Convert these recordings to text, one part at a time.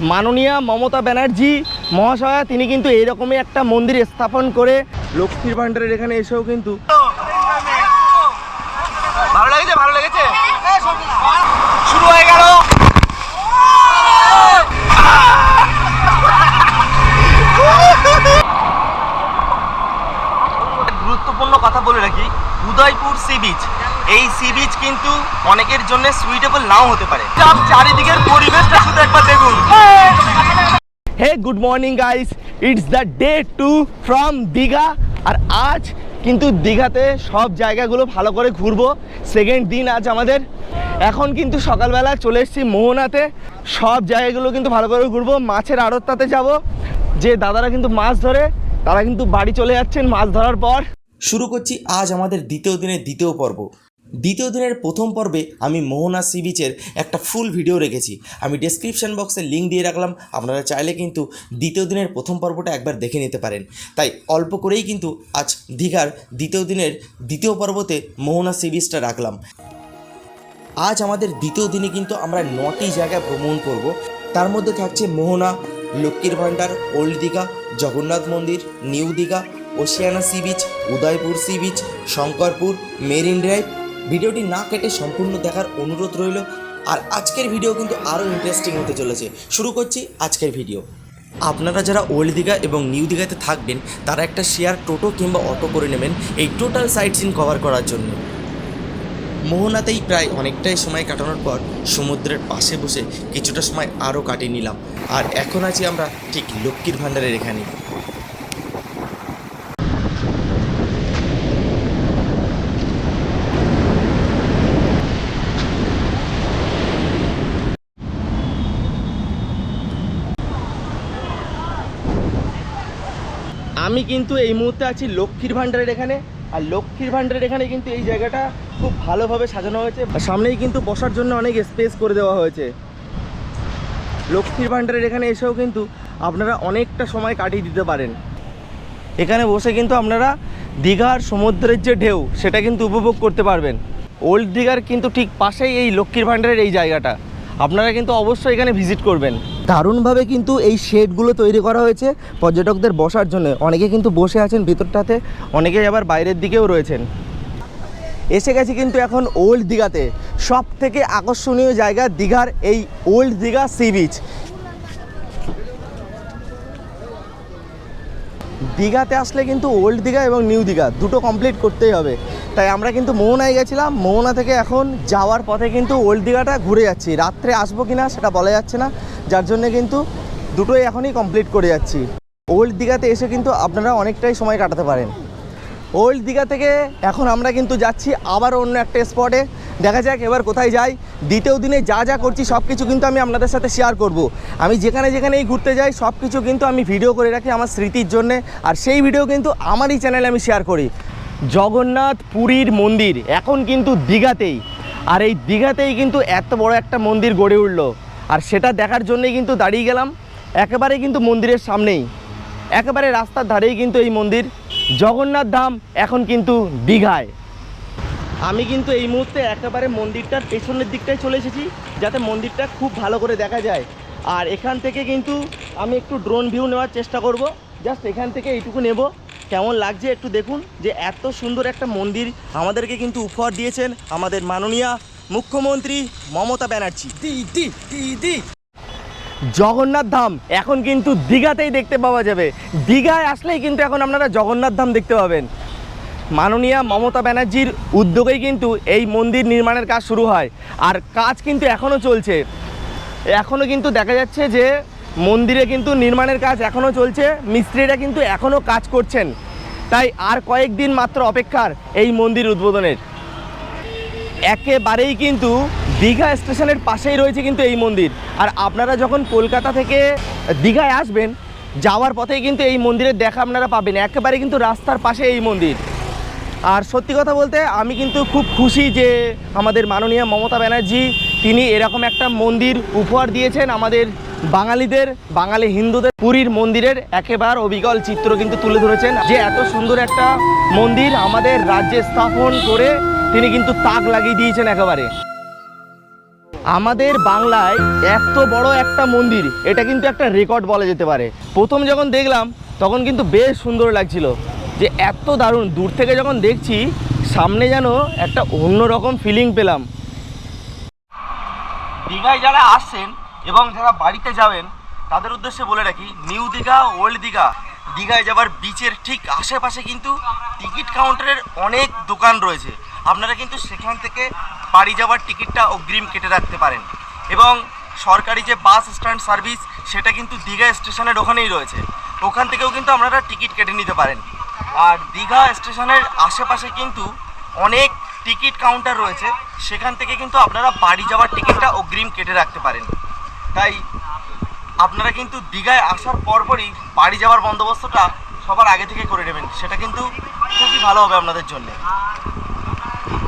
মাননীয়া মমতা ব্যানার্জি মহাশয়া, তিনি কিন্তু এইরকমই একটা মন্দির স্থাপন করে লক্ষ্মীর ভাণ্ডারের এখানে এসেও কিন্তু ভালো লেগেছে ভালো লেগেছে শুরু হয়ে গেল গুরুত্বপূর্ণ কথা বলে রাখি উদয়পুর সি বিচ এই সি বিচ কিন্তু অনেকের জন্য সুইটেবল নাও হতে পারে। চারিদিকের পরিবেশটা শুধু একবার দেখুন। Hey good morning guys it's the day two from Digha আর আজ কিন্তু দীঘাতে সব জায়গাগুলো ভালো করে ঘুরবো। সেকেন্ড দিন আজ আমাদের। এখন কিন্তু সকালবেলা চলে এসেছি মোহনাতে। সব জায়গাগুলো কিন্তু ভালো করে ঘুরবো। মাছের আড়তটাতে যাব। যে দাদারা কিন্তু মাছ ধরে তারা কিন্তু বাড়ি চলে যাচ্ছেন মাছ ধরার পর। শুরু করছি আজ আমাদের দ্বিতীয় দিনের দ্বিতীয় পর্ব। দ্বিতীয় দিনের প্রথম পর্বে আমি মোহনা সি বিচের একটা ফুল ভিডিও রেখেছি। আমি ডেসক্রিপশন বক্সে লিঙ্ক দিয়ে রাখলাম, আপনারা চাইলে কিন্তু দ্বিতীয় দিনের প্রথম পর্বটা একবার দেখে নিতে পারেন। তাই অল্প করেই কিন্তু আজ দীঘার দ্বিতীয় দিনের দ্বিতীয় পর্বতে মোহনা সি বিচটা রাখলাম। আজ আমাদের দ্বিতীয় দিনে কিন্তু আমরা নটি জায়গায় ভ্রমণ করব। তার মধ্যে থাকছে মোহনা, লক্ষ্মীর ভাণ্ডার, ওল্ড দীঘা, জগন্নাথ মন্দির, new Digha, Oceana sea beach, Udaipur sea beach, Shankarpur, marine drive ভিডিওটি না কেটে সম্পূর্ণ দেখার অনুরোধ রইল। আর আজকের ভিডিও কিন্তু আরও ইন্টারেস্টিং হতে চলেছে। শুরু করছি আজকের ভিডিও। আপনারা যারা ওল্ড দীঘা এবং নিউ দীঘাতে থাকবেন, তারা একটা শেয়ার টোটো কিংবা অটো করে নেবেন এই টোটাল সাইট সিন কভার করার জন্য। মোহনাতেই প্রায় অনেকটাই সময় কাটানোর পর সমুদ্রের পাশে বসে কিছুটা সময় আরও কাটিয়ে নিলাম। আর এখন আছি আমরা ঠিক লক্ষ্মীর ভাণ্ডারের এখানে আমি কিন্তু এই মুহূর্তে আছি লক্ষ্মীর ভাণ্ডারের এখানে। আর লক্ষ্মীর ভাণ্ডারের এখানে কিন্তু এই জায়গাটা খুব ভালোভাবে সাজানো হয়েছে। সামনেই কিন্তু বসার জন্য অনেক স্পেস করে দেওয়া হয়েছে। লক্ষ্মীর ভাণ্ডারের এখানে এসেও কিন্তু আপনারা অনেকটা সময় কাটিয়ে দিতে পারেন। এখানে বসে কিন্তু আপনারা দীঘার সমুদ্রের যে ঢেউ, সেটা কিন্তু উপভোগ করতে পারবেন। ওল্ড দীঘার কিন্তু ঠিক পাশেই এই লক্ষ্মীর ভাণ্ডারের এই জায়গাটা। আপনারা কিন্তু অবশ্যই এখানে ভিজিট করবেন। দারুণভাবে কিন্তু এই শেডগুলো তৈরি করা হয়েছে পর্যটকদের বসার জন্য। অনেকে কিন্তু বসে আছেন ভিতরটাতে অনেকে আবার বাইরের দিকেও রয়েছেন। এসে গেছি কিন্তু এখন ওল্ড দীঘাতে। সব থেকে আকর্ষণীয় জায়গা দীঘার এই ওল্ড দীঘা সি বিচ। দীঘাতে আসলে কিন্তু ওল্ড দীঘা এবং নিউ দীঘা, দুটো কমপ্লিট করতেই হবে। তাই আমরা কিন্তু মোহনায় গেছিলাম। মোহনা থেকে এখন যাওয়ার পথে কিন্তু ওল্ড দীঘাটা ঘুরে যাচ্ছি। রাত্রে আসব কি না সেটা বলা যাচ্ছে না। যার জন্য কিন্তু দুটোই এখনই কমপ্লিট করে যাচ্ছি। ওল্ড দীঘাতে এসে কিন্তু আপনারা অনেকটাই সময় কাটাতে পারেন। ওল্ড দীঘা থেকে এখন আমরা কিন্তু যাচ্ছি আবার অন্য একটা স্পটে দেখা যাক এবার কোথায় যাই। দ্বিতীয় দিনে যা যা করছি সব কিছু কিন্তু আমি আপনাদের সাথে শেয়ার করব। আমি যেখানে যেখানেই ঘুরতে যাই সব কিছু কিন্তু আমি ভিডিও করে রাখি আমার স্মৃতির জন্যে। আর সেই ভিডিও কিন্তু আমারই চ্যানেলে আমি শেয়ার করি। জগন্নাথ পুরীর মন্দির। এখন কিন্তু দীঘাতেই। আর এই দীঘাতেই কিন্তু এত বড় একটা মন্দির গড়ে উঠল। আর সেটা দেখার জন্যই কিন্তু দাঁড়িয়ে গেলাম। একেবারে কিন্তু মন্দিরের সামনেই। একেবারে রাস্তার ধারেই কিন্তু এই মন্দির। জগন্নাথ ধাম এখন কিন্তু দীঘায়। আমি কিন্তু এই মুহূর্তে একেবারে মন্দিরটার পেছনের দিকটায় চলে এসেছি, যাতে মন্দিরটা খুব ভালো করে দেখা যায়। আর এখান থেকে কিন্তু আমি একটু ড্রোন ভিউ নেওয়ার চেষ্টা করব। জাস্ট এখান থেকে এইটুকু নেব। কেমন লাগছে একটু দেখুন যে এত সুন্দর একটা মন্দির আমাদেরকে কিন্তু উপহার দিয়েছেন আমাদের মাননীয়া মুখ্যমন্ত্রী মমতা ব্যানার্জি। জগন্নাথ ধাম এখন কিন্তু দীঘাতেই দেখতে পাওয়া যাবে। দীঘায় আসলেই কিন্তু এখন আপনারা জগন্নাথ ধাম দেখতে পাবেন। মাননীয়া মমতা ব্যানার্জির উদ্যোগেই কিন্তু এই মন্দির নির্মাণের কাজ শুরু হয়। আর কাজ কিন্তু এখনও চলছে। এখনও কিন্তু দেখা যাচ্ছে যে মন্দিরে কিন্তু নির্মাণের কাজ এখনও চলছে, মিস্ত্রিরা কিন্তু এখনও কাজ করছেন। তাই আর কয়েকদিন মাত্র অপেক্ষার এই মন্দির উদ্বোধনের। একেবারেই কিন্তু দীঘা স্টেশনের পাশেই রয়েছে কিন্তু এই মন্দির। আর আপনারা যখন কলকাতা থেকে দীঘায় আসবেন, যাওয়ার পথেই কিন্তু এই মন্দিরের দেখা আপনারা পাবেন। একেবারে কিন্তু রাস্তার পাশে এই মন্দির। আর সত্যি কথা বলতে আমি কিন্তু খুব খুশি যে আমাদের মাননীয় মমতা ব্যানার্জি, তিনি এরকম একটা মন্দির উপহার দিয়েছেন আমাদের বাঙালিদের, বাঙালি হিন্দুদের পুরীর মন্দিরের একেবারে অবিকল চিত্র কিন্তু তুলে ধরেছেন। যে এত সুন্দর একটা মন্দির আমাদের রাজ্যে স্থাপন করে তিনি কিন্তু তাক লাগিয়ে দিয়েছেন একেবারে। আমাদের বাংলায় এত বড় একটা মন্দির, এটা কিন্তু একটা রেকর্ড বলা যেতে পারে। প্রথম যখন দেখলাম, তখন কিন্তু বেশ সুন্দর লাগছিল। যে এত দারুণ, দূর থেকে যখন দেখছি, সামনে যেন একটা অন্যরকম ফিলিং পেলাম। দীঘায় যারা আসছেন এবং যারা বাড়িতে যাবেন, তাদের উদ্দেশ্যে বলে রাখি, নিউ দীঘা, ওল্ড দীঘা। দীঘায় যাবার বিচের ঠিক আশেপাশে কিন্তু টিকিট কাউন্টারের অনেক দোকান রয়েছে। আপনারা কিন্তু সেখান থেকে বাড়ি যাওয়ার টিকিটটা অগ্রিম কেটে রাখতে পারেন। এবং সরকারি যে বাস স্ট্যান্ড সার্ভিস, সেটা কিন্তু দীঘা স্টেশনের ওখানেই রয়েছে। ওখান থেকেও কিন্তু আপনারা টিকিট কেটে নিতে পারেন। আর দীঘা স্টেশনের আশেপাশে কিন্তু অনেক টিকিট কাউন্টার রয়েছে। সেখান থেকে কিন্তু আপনারা বাড়ি যাওয়ার টিকিটটা অগ্রিম কেটে রাখতে পারেন। তাই আপনারা কিন্তু দীঘায় আসার পরপরই বাড়ি যাওয়ার বন্দোবস্তটা সবার আগে থেকে করে নেবেন। সেটা কিন্তু খুবই ভালো হবে আপনাদের জন্য।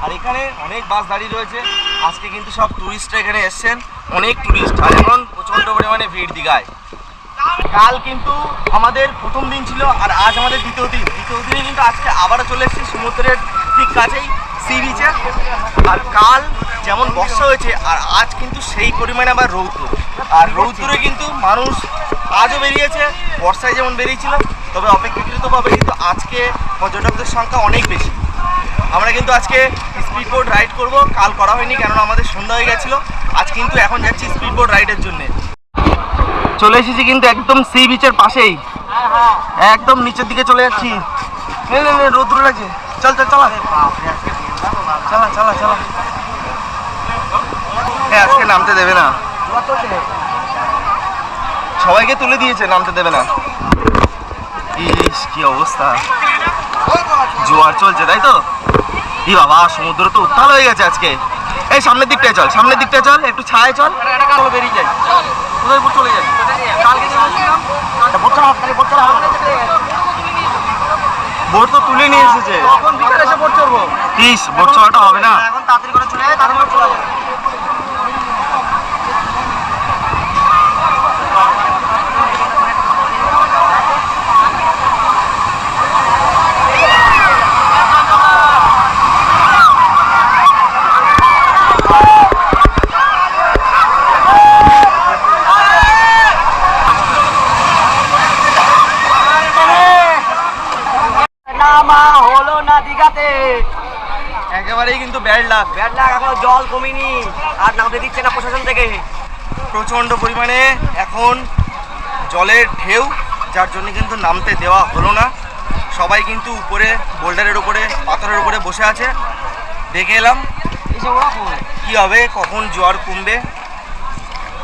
আর এখানে অনেক বাস দাঁড়িয়ে রয়েছে। আজকে কিন্তু সব টুরিস্টরা এখানে এসছেন। অনেক টুরিস্ট আর এখন প্রচণ্ড পরিমাণে ভিড় দীঘায়। কাল কিন্তু আমাদের প্রথম দিন ছিল আর আজ আমাদের দ্বিতীয় দিন। দ্বিতীয় দিনে কিন্তু আজকে আবারও চলে এসেছি সমুদ্রের ঠিক কাছেই। সি বিচে আর কাল যেমন বর্ষা হয়েছে, আর আজ কিন্তু সেই পরিমাণে আবার রৌদ্র। আর রৌদ্রে কিন্তু মানুষ আজও বেরিয়েছে, বর্ষায় যেমন বেরিয়েছিল, তবে অপেক্ষাকৃতভাবে কিন্তু আজকে পর্যটকদের সংখ্যা অনেক বেশি। আমরা কিন্তু আজকে স্পিড বোর্ড রাইড করব, কাল করা হয়নি কেননা আমাদের সন্ধ্যা হয়ে গেছিল, আজ কিন্তু এখন যাচ্ছি স্পিড বোর্ড রাইডের জন্যে। চলে এসেছি কিন্তু একদম সি বিচের পাশেই। একদম নিচের দিকে চলে যাচ্ছি। রোদ্র লাগছে। চল চল, চালা। চালা চালা চালা। হ্যাঁ আজকে নামতে দেবে না। সবাইকে তুলে দিয়েছে নামতে দেবে না। ইস কি অবস্থা। জোয়ার চলছে তাই তো? ই বাবা সমুদ্র তো উত্তাল হয়ে গেছে আজকে। এই সামনের দিকটায় চল সামনের দিকটায় চল একটু ছায় চল। বেরিয়ে যাই। চলে যাই? কালকে বোট তো তুলে নিয়ে এসেছে। তখন বিকেলে এসে বোট চড়বো? ইস বোট চলাটা হবে না। এখন তাড়াতাড়ি করে চলে তাড়াতাড়ি চলে যাবে। নামা হলো না দিঘাতে। একেবারেই কিন্তু ব্যাড লাক ব্যাট লাগ এখনও জল কমিনি আর নামতে দিচ্ছে না প্রশাসন থেকে। প্রচণ্ড পরিমাণে এখন জলের ঢেউ যার জন্য কিন্তু নামতে দেওয়া হলো না। সবাই কিন্তু উপরে বোল্ডারের উপরে পাথরের উপরে বসে আছে। দেখে এলাম? কি হবে কখন জোয়ার কমবে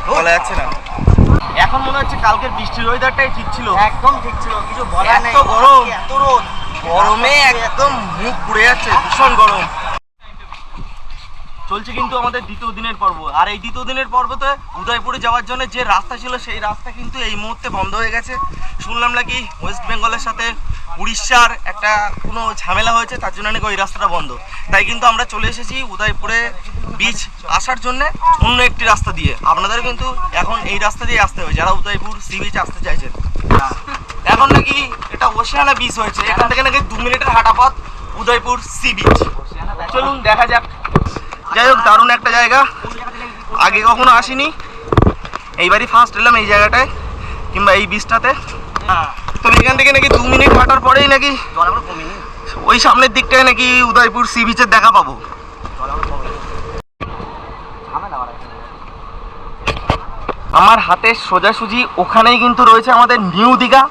বলা যাচ্ছে না। এখন মনে হচ্ছে কালকের বৃষ্টির ওয়েদারটাই ঠিক ছিল। একদম ঠিক ছিল কিছু বলার এত নেই। গরম। এত রোদ। গরমে একদম মুখ পুড়ে যাচ্ছে, ভীষণ গরম। চলছে কিন্তু আমাদের দ্বিতীয় দিনের পর্ব। আর এই দ্বিতীয় দিনের পর্বতে উদয়পুরে যাওয়ার জন্য যে রাস্তা ছিল, সেই রাস্তা কিন্তু এই মুহূর্তে বন্ধ হয়ে গেছে। শুনলাম নাকি ওয়েস্ট বেঙ্গলের সাথে উড়িষ্যার একটা কোনো ঝামেলা হয়েছে, তার জন্য নাকি ওই রাস্তাটা বন্ধ। তাই কিন্তু আমরা চলে এসেছি উদয়পুরে বিচ আসার জন্য অন্য একটি রাস্তা দিয়ে। আপনাদের কিন্তু এখন এই রাস্তা দিয়ে আসতে হবে, যারা উদয়পুর সি বিচ আসতে চাইছেন। এখন নাকি এটা ওশিয়ানা বিচ হয়েছে। এখান থেকে নাকি দু মিনিটের হাঁটা পথ উদয়পুর সি বিচ চলুন, দেখা যাক। যাই হোক, দারুণ একটা জায়গা। আগে কখনো আসিনি। এইবারই ফার্স্ট এলাম এই জায়গাটায় কিংবা এই বিচটাতে তবে এখান থেকে নাকি দু মিনিট হাঁটার পরেই নাকি ওই সামনের দিকটায় নাকি উদয়পুর সি বিচের দেখা পাবো। আমার হাতের সোজাসুজি ওখানেই কিন্তু রয়েছে আমাদের নিউ দীঘা।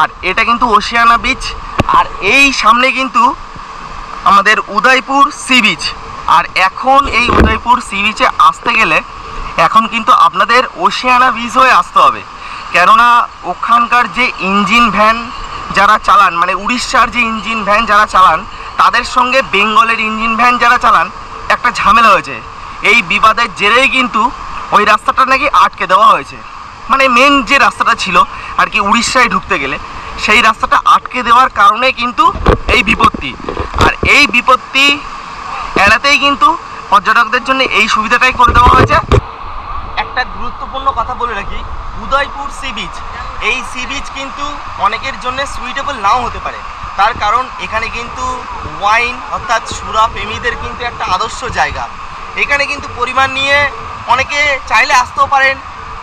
আর এটা কিন্তু ওশিয়ানা বিচ আর এই সামনে কিন্তু আমাদের উদয়পুর সি বিচ আর এখন এই উদয়পুর সি বিচে আসতে গেলে এখন কিন্তু আপনাদের ওশিয়ানা বিচ হয়ে আসতে হবে। কেননা ওখানকার যে ইঞ্জিন ভ্যান যারা চালান মানে উড়িষ্যার যে ইঞ্জিন ভ্যান যারা চালান, তাদের সঙ্গে বেঙ্গলের ইঞ্জিন ভ্যান যারা চালান, একটা ঝামেলা হয়েছে। এই বিবাদের জেরেই কিন্তু ওই রাস্তাটা নাকি আটকে দেওয়া হয়েছে। মানে মেন যে রাস্তাটা ছিল, আর কি উড়িষ্যায় ঢুকতে গেলে, সেই রাস্তাটা আটকে দেওয়ার কারণে কিন্তু এই বিপত্তি। আর এই বিপত্তি এড়াতেই কিন্তু পর্যটকদের জন্য এই সুবিধাটাই করে দেওয়া হয়েছে। একটা গুরুত্বপূর্ণ কথা বলে রাখি, উদয়পুর সি বিচ এই সি বিচ কিন্তু অনেকের জন্য সুইটেবল নাও হতে পারে। তার কারণ এখানে কিন্তু ওয়াইন অর্থাৎ সুরা প্রেমীদের কিন্তু একটা আদর্শ জায়গা। এখানে কিন্তু পরিমাণ নিয়ে অনেকে চাইলে আসতেও পারেন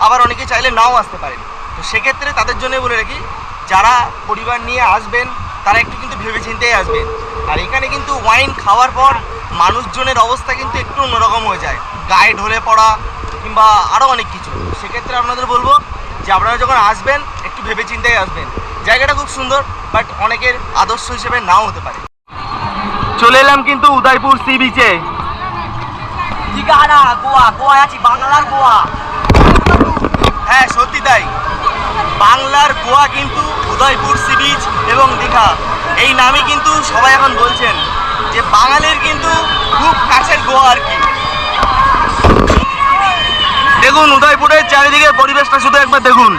আবার অনেকে চাইলে নাও আসতে পারেন। তো সেক্ষেত্রে তাদের জন্য বলে রাখি, যারা পরিবার নিয়ে আসবেন, তারা একটু কিন্তু ভেবেচিন্তেই আসবেন। আর এখানে কিন্তু ওয়াইন খাওয়ার পর মানুষজনের অবস্থা কিন্তু একটু অন্যরকম হয়ে যায়। গায়ে ঢলে পড়া কিংবা আরও অনেক কিছু। সেক্ষেত্রে আপনাদের বলব যে আপনারা যখন আসবেন, একটু ভেবেচিন্তেই আসবেন। জায়গাটা খুব সুন্দর বাট অনেকের আদর্শ হিসেবে নাও হতে পারে। চলে এলাম কিন্তু উদয়পুর সি বিচে গোয়া গোয়া আছি, বাংলার গোয়া। হ্যাঁ সত্যি তাই। বাংলার গোয়া কিন্তু উদয়পুর সি এবং দীঘা। এই নামই কিন্তু সবাই এখন বলছেন যে বাঙালির কিন্তু খুব কাছের গোয়া আর কি। দেখুন, উদয়পুরের চারিদিকে পরিবেশটা শুধু একবার দেখুন।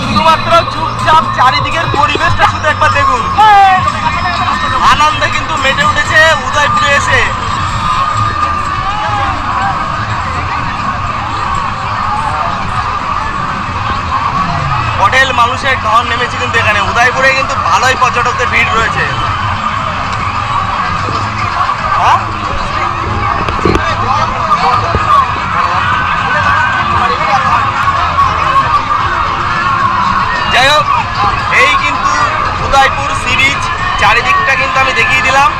শুধুমাত্র চুপচাপ চারিদিকের পরিবেশটা শুধু একবার দেখুন। আনন্দে কিন্তু মেটে উঠেছে উদয়পুরে এসে। মানুষের ঢল নেমেছে কিন্তু এখানে। উদয়পুরে কিন্তু ভালোই পর্যটকদের ভিড় রয়েছে। হ্যাঁ? যাই হোক, এই কিন্তু উদয়পুর সি বিচ। চারিদিকটা কিন্তু আমি দেখিয়ে দিলাম।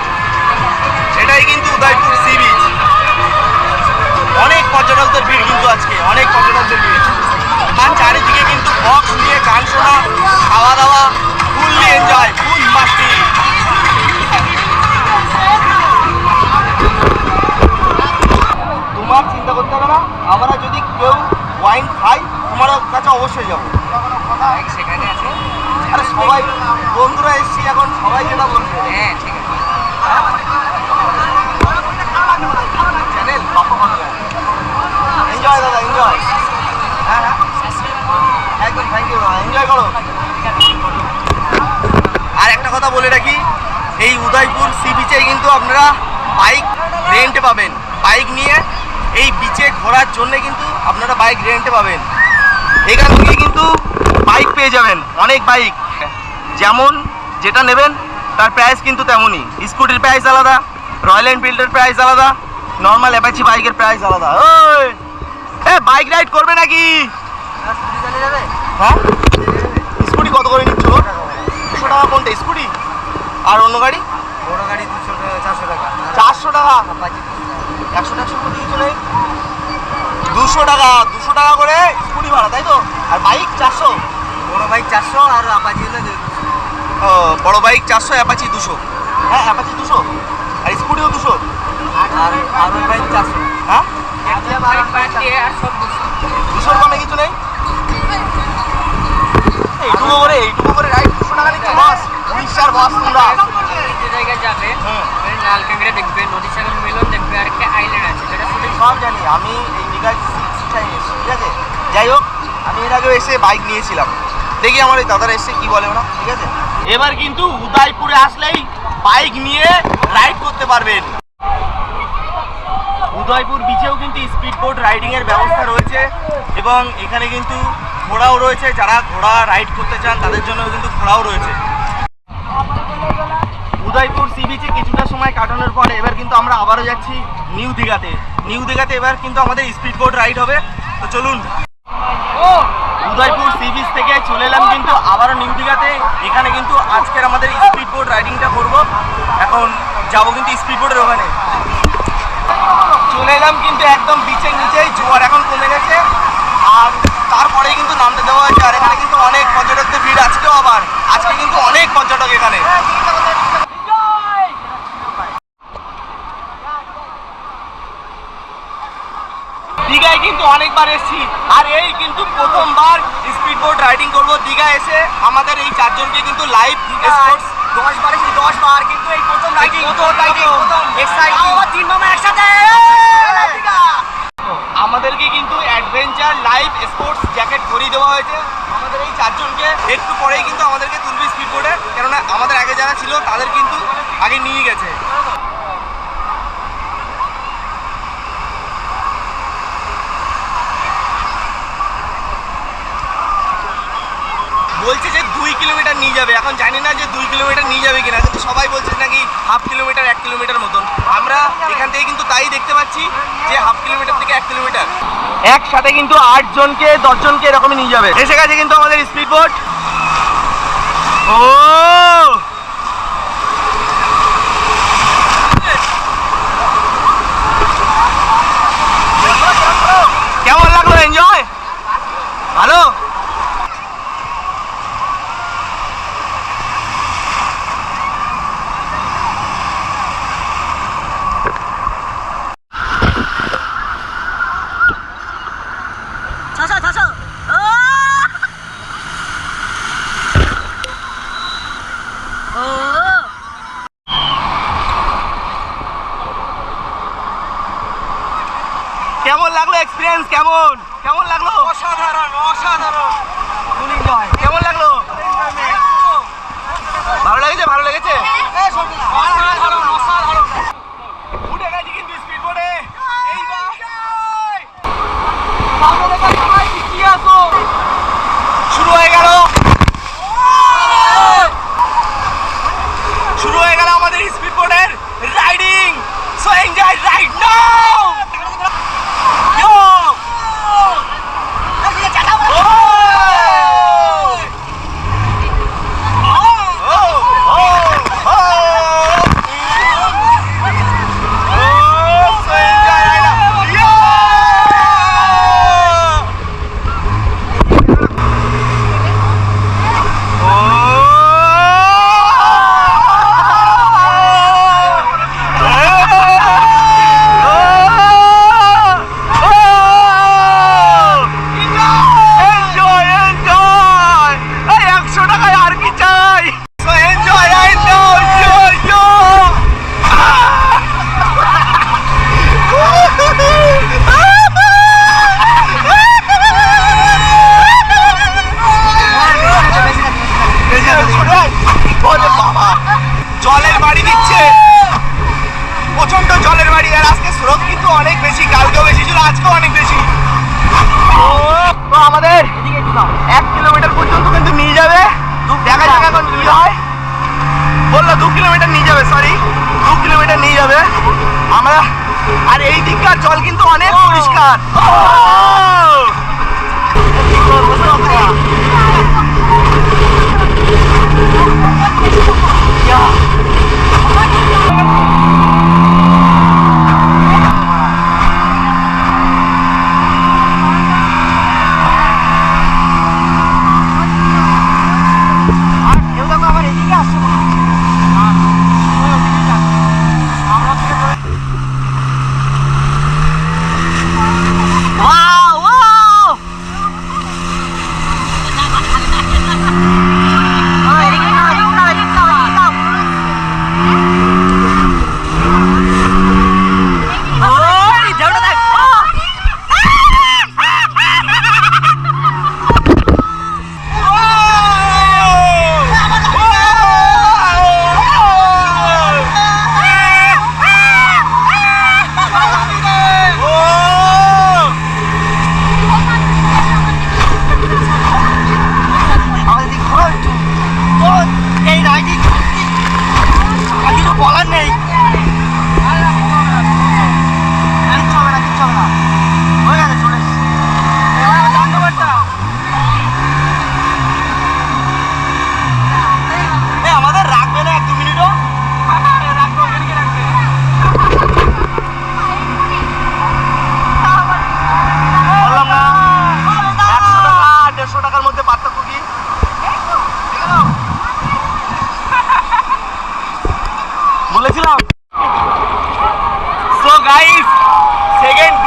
এটাই কিন্তু উদয়পুর সি বিচ। অনেক পর্যটকদের ভিড় কিন্তু আজকে, অনেক পর্যটকদের ভিড়। আর চারিদিকে কিন্তু বক্স নিয়ে গান শোনা খাওয়া দাওয়া ফুললি এনজয় ফুল মাস্তি। তোমার চিন্তা করতে হবে না আমরা যদি কেউ ওয়াইন খাই তোমার কাছে অবশ্যই যাব। সেখানে আছে আরে সবাই বন্ধুরা এসছি এখন সবাই যেটা বলছে। হ্যাঁ ঠিক আছে। চ্যানেল ভালো এনজয় দাদা এনজয় হ্যাঁ হ্যাঁ। আর একটা কথা বলে রাখি, এই উদয়পুর সি বিচে কিন্তু আপনারা বাইক রেন্টে পাবেন। বাইক নিয়ে এই বিচে ঘোরার জন্য কিন্তু আপনারা বাইক রেন্টে পাবেন। এখান থেকে কিন্তু বাইক পেয়ে যাবেন, অনেক বাইক যেমন যেটা নেবেন, তার প্রাইস কিন্তু তেমনই। স্কুটির প্রাইস আলাদা রয়্যাল এনফিল্ডের প্রাইস আলাদা নর্মাল অ্যাপাচি বাইকের প্রাইস আলাদা। ওই! বাইক রাইড করবে নাকি? হ্যাঁ? স্কুটি কত করে নিচ্ছ দুশো টাকা কোনটা স্কুটি? আর অন্য গাড়ি? বড় গাড়ি দুশো চারশো টাকা। চারশো টাকা? একশো একশো করে দিয়ে চলে দুশো টাকা দুশো টাকা করে স্কুটি ভাড়া তাই তো? আর বাইক চারশো? বড় বাইক চারশো আর আপাচি হলো। ও, বড় বাইক চারশো অ্যাপাচি দুশো। হ্যাঁ অ্যাপাচি দুশো। আর স্কুটিও দুশো। আর আর বাইক চারশো। হ্যাঁ? দুশোর কমে কিছু নেই এইটুকু করে এইটুকু করে রাইড দুশো টাকা নিচ্ছে বাস উড়িষ্যার বাস তোমরা যে জায়গায় যাবে নদী সাগর মিলন দেখবে আর আইল্যান্ড আছে শুধু সব জানি আমি এই দীঘায় এসেছি ঠিক আছে যাই হোক আমি এর আগেও এসে বাইক নিয়েছিলাম দেখি আমার ওই দাদারা এসে কি বলে ওরা ঠিক আছে এবার কিন্তু উদয়পুরে আসলেই বাইক নিয়ে রাইড করতে পারবেন। উদয়পুর বিচেও কিন্তু স্পিড বোট রাইডিং এর ব্যবস্থা রয়েছে এবং এখানে কিন্তু ঘোড়াও রয়েছে। যারা ঘোড়া রাইড করতে চান, তাদের জন্য কিন্তু ঘোড়াও রয়েছে। উদয়পুর সি বিচে কিছুটা সময় কাটানোর পরে এবার কিন্তু আমরা আবারও যাচ্ছি নিউ দীঘাতে। নিউ দীঘাতে এবার কিন্তু আমাদের স্পিড বোট রাইড হবে। তো চলুন। উদয়পুর সি বিচ থেকে চলে এলাম কিন্তু আবারও নিউ দীঘাতে। এখানে কিন্তু আজকের আমাদের স্পিড বোট রাইডিংটা করব। এখন যাব কিন্তু স্পিড বোটের ওখানে। চলে এলাম কিন্তু একদম বিচের নিচেই। জোয়ার এখন কমে গেছে। আর তারপরেই কিন্তু নামতে দেওয়া হয়েছে। আর এখানে কিন্তু অনেক পর্যটকদের ভিড় আজকেও আবার। আজকে কিন্তু অনেক পর্যটক এখানে। দীঘায় কিন্তু অনেকবার এসেছি। আর এই কিন্তু প্রথমবার স্পিড বোট রাইডিং করব দীঘা এসে। আমাদের এই চারজনকে কিন্তু লাইভ স্পোর্টস দশ বার এসেছি, দশ বার কিন্তু এই প্রথম রাইডিং প্রথম riding, প্রথম। তিন মামা একসাথে। আমাদেরকে কিন্তু অ্যাডভেঞ্চার লাইভ স্পোর্টস জ্যাকেট ভরিয়ে দেওয়া হয়েছে। আমাদের এই চারজনকে একটু পরেই কিন্তু আমাদেরকে তুলবে স্পিড বোর্ডে কেননা আমাদের আগে যারা ছিল তাদের কিন্তু আগে নিয়ে গেছে। বলছে যে দুই কিলোমিটার নিয়ে যাবে। এখন জানি না যে দুই কিলোমিটার নিয়ে যাবে কিনা, কিন্তু সবাই বলছে নাকি হাফ কিলোমিটার, এক কিলোমিটার মতন। আমরা এখান থেকে কিন্তু তাই দেখতে পাচ্ছি যে হাফ কিলোমিটার থেকে এক কিলোমিটার। একসাথে কিন্তু আট জনকে দশজনকে এরকমই নিয়ে যাবে। এসে গেছে কিন্তু আমাদের স্পিড বোট ও! Ghana. দিচ্ছে। প্রচণ্ড জলের বাড়ি আর আজকে স্রোত কিন্তু অনেক বেশি কালকেও বেশি ছিল আজকেও অনেক বেশি। তো আমাদের এক কিলোমিটার পর্যন্ত কিন্তু নিয়ে যাবে। দেখা যাক এখন কি হয়। বলল দু কিলোমিটার নিয়ে যাবে সরি দু কিলোমিটার নিয়ে যাবে। আমরা আর এই দিককার জল কিন্তু অনেক পরিষ্কার। কি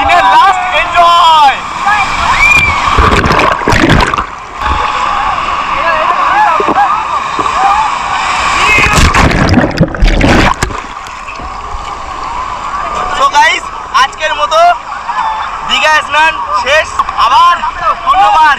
সেকেন্ড দিনের লাস্ট এনজয় সো গাইস আজকের মতো দীঘা স্নান শেষ আবার ধন্যবাদ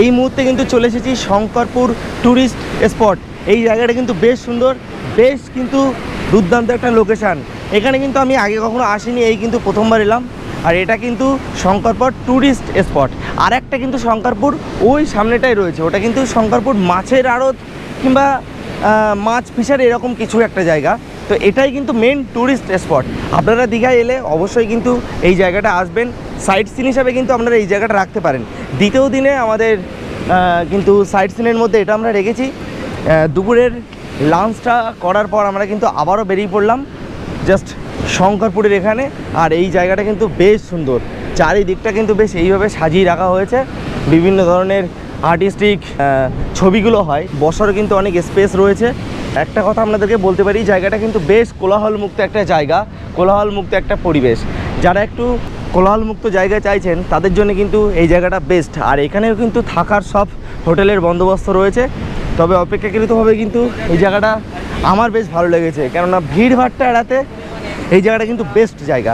এই মুহূর্তে কিন্তু চলে এসেছি শঙ্করপুর ট্যুরিস্ট স্পট এই জায়গাটা কিন্তু বেশ সুন্দর, বেশ কিন্তু দুর্দান্ত একটা লোকেশান এখানে কিন্তু আমি আগে কখনো আসিনি, এই কিন্তু প্রথমবার এলাম। আর এটা কিন্তু শঙ্করপুর ট্যুরিস্ট স্পট আর একটা কিন্তু শঙ্করপুর ওই সামনেটাই রয়েছে। ওটা কিন্তু শঙ্করপুর মাছের আড়ত কিংবা মাছ ফিশার এরকম কিছু একটা জায়গা। তো এটাই কিন্তু মেন ট্যুরিস্ট স্পট আপনারা দীঘায় এলে অবশ্যই কিন্তু এই জায়গাটা আসবেন। সাইট সিন হিসাবে কিন্তু আপনারা এই জায়গাটা রাখতে পারেন। দ্বিতীয় দিনে আমাদের কিন্তু সাইট সিনের মধ্যে এটা আমরা রেখেছি। দুপুরের লাঞ্চটা করার পর আমরা কিন্তু আবারও বেরিয়ে পড়লাম জাস্ট শঙ্করপুরের এখানে। আর এই জায়গাটা কিন্তু বেশ সুন্দর। চারিদিকটা কিন্তু বেশ এইভাবে সাজিয়ে রাখা হয়েছে। বিভিন্ন ধরনের আর্টিস্টিক ছবিগুলো হয়। বসারও কিন্তু অনেক স্পেস রয়েছে। একটা কথা আপনাদেরকে বলতে পারি জায়গাটা কিন্তু বেশ কোলাহলমুক্ত একটা জায়গা, কোলাহলমুক্ত একটা পরিবেশ। যারা একটু কোলাহলমুক্ত জায়গা চাইছেন, তাদের জন্য কিন্তু এই জায়গাটা বেস্ট আর এখানেও কিন্তু থাকার সব হোটেলের বন্দোবস্ত রয়েছে। তবে অপেক্ষাকৃতভাবে কিন্তু এই জায়গাটা আমার বেশ ভালো লেগেছে। কেননা ভিড় ভাড়টা এড়াতে এই জায়গাটা কিন্তু বেস্ট জায়গা।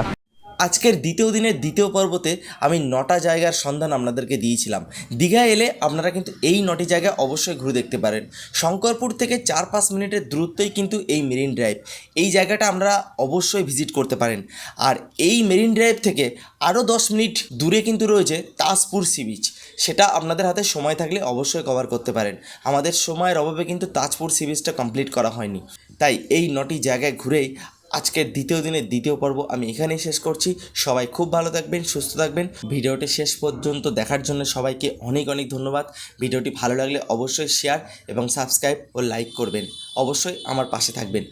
আজকের দ্বিতীয় দিনের দ্বিতীয় পর্বতে আমি নটা জায়গার সন্ধান আপনাদেরকে দিয়েছিলাম। দীঘা এলে আপনারা কিন্তু এই নটি জায়গা অবশ্যই ঘুরে দেখতে পারেন। শঙ্করপুর থেকে চার পাঁচ মিনিটের দূরত্বই কিন্তু এই মেরিন ড্রাইভ। এই জায়গাটা আমরা অবশ্যই ভিজিট করতে পারেন। আর এই মেরিন ড্রাইভ থেকে আরও দশ মিনিট দূরে কিন্তু রয়েছে তাজপুর সি বিচ। সেটা আপনাদের হাতে সময় থাকলে অবশ্যই কভার করতে পারেন। আমাদের সময়ের অভাবে কিন্তু তাজপুর সি বিচটা কমপ্লিট করা হয়নি। তাই এই নটি জায়গায় ঘুরেই আজকের দ্বিতীয় দিনের দ্বিতীয় পর্ব আমি এখানেই শেষ করছি। সবাই খুব ভালো থাকবেন, সুস্থ থাকবেন। ভিডিওটি শেষ পর্যন্ত দেখার জন্য সবাইকে অনেক অনেক ধন্যবাদ। ভিডিওটি ভালো লাগলে অবশ্যই শেয়ার এবং সাবস্ক্রাইব ও লাইক করবেন। অবশ্যই আমার পাশে থাকবেন।